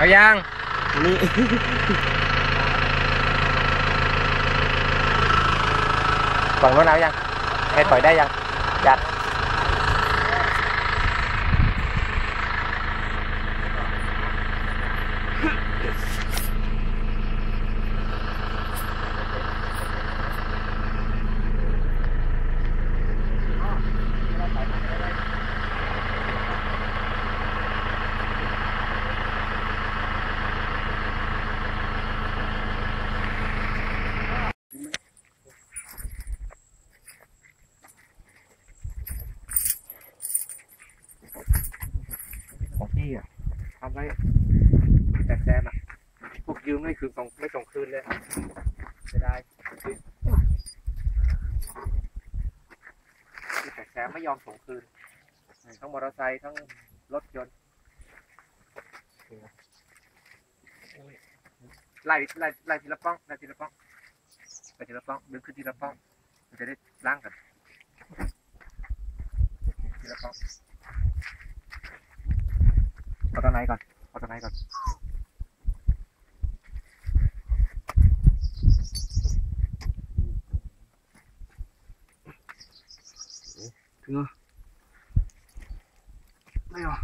เอายังนี่ฝั่งโน้นเอายังให้ถอยได้ยังจัด ของพี่อะ ทำไว้แต่แซมอะพวกยืมไม่คืนส่งไม่ส่งคืนเลยจะได้แต่แซมไม่ยอมส่งคืน ทั้งมอเตอร์ไซค์ทั้งรถยนต์ไล่ไล่ไล่ทีละป้องไล่ทีละป้องไล่ทีละป้องดึงขึ้นทีละป้องมันจะได้ล้างกันทีละป้อง เอาตัวไหนก่อนเอาตัวไหนก่อนไม่หรอ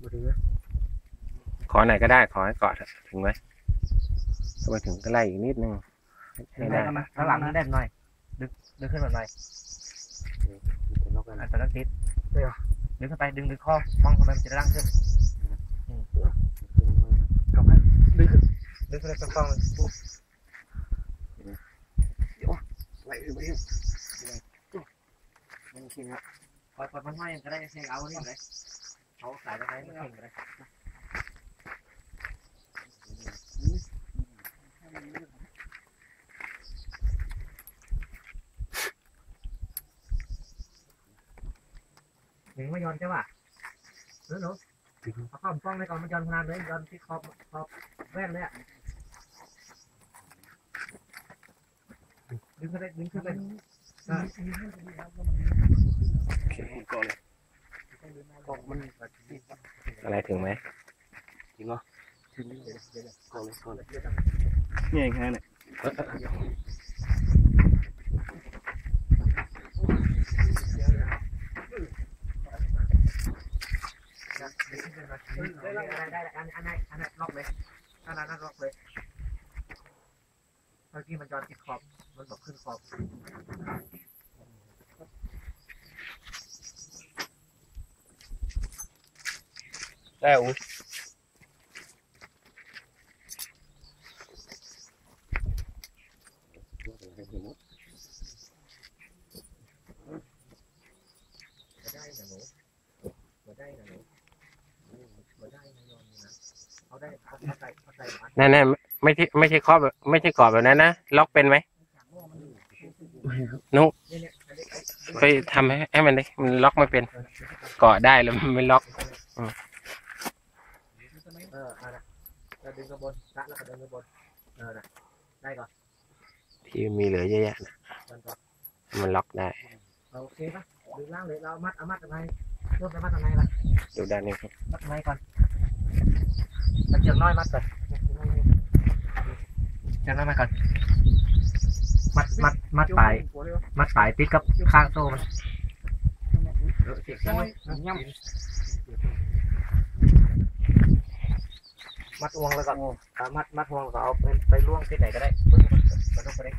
มาถึงนะขอไหนก็ได้ขอให้เกาะเถอะถึงไหมถ้าไปถึงก็ไล่อีกนิดนึงให้ได้มาข้างหลังแน่นหน่อย ดึงดึงขึ้นมาหน่อยอันตรายติด ดึงเข้าไปดึงดึงข้อมองเข้าไปมันจะร่างขึ้นกลับมาดึงดึงขึ้นไปป้องไหลขึ้นไปมันกินละปล่อยปล่อยมันห้อยจะได้เสียงเอาเนี่ยเลยเขาสายไปไหนไม่เข่งเลย หนึ่งไม่ย้อนใช่ป่ะหนูหนูเอาข้อมป้องไปก่อนมันย้อนขนาดเลยย้อนที่ขอบขอบแว่นเลยอะดึงขึ้นไปดึงขึ้นไปอะโอเคอะไรถึงไหมนี่แค่เนี่ยได้ได้ ได้อันอันไหนอันไหนล็อกเลยอันนั้นล็อกเลยเมื่อกี้มันจอนติดขอบมันบอกขึ้นขอบได้อุ้ย มาได้นะหนูมาได้นะหนูมาได้นะยอมนะเอาได้เอาใส่เอาใส่มา นั่นนั่นไม่ใช่ไม่ใช่ครอบแบบไม่ใช่กรอบแบบนั้นนะล็อกเป็นไหมนุ๊กเนี่ยเนี่ยไปทำให้ให้มันดิมันล็อกไม่เป็นเกาะได้แล้วมันไม่ล็อกเออเอาละเราดึงกระบนละแล้วก็ดึงกระบนเออนะได้ก่อนที่มีเหลือเยอะแยะนะมันก่อนมันล็อกได้โอเคปะดึงล่างเลยเรามัดเอามัดอะไรรวบไปมัดอะไรล่ะดูด้านนี้ครับมัดอะไรก่อนมันเจีย งน้อยมัดก่อนเจียงน้อยมัดก่อน มัดมัดมัดปลายมัดปลายติดกับข้างโซ่มันมัดห่วงแล้วก็อ่ามัดมัดห่วงแล้วก็เอาไปไปล่วงที่ไหนก็ได้บนนี้มันมันต้องไปได้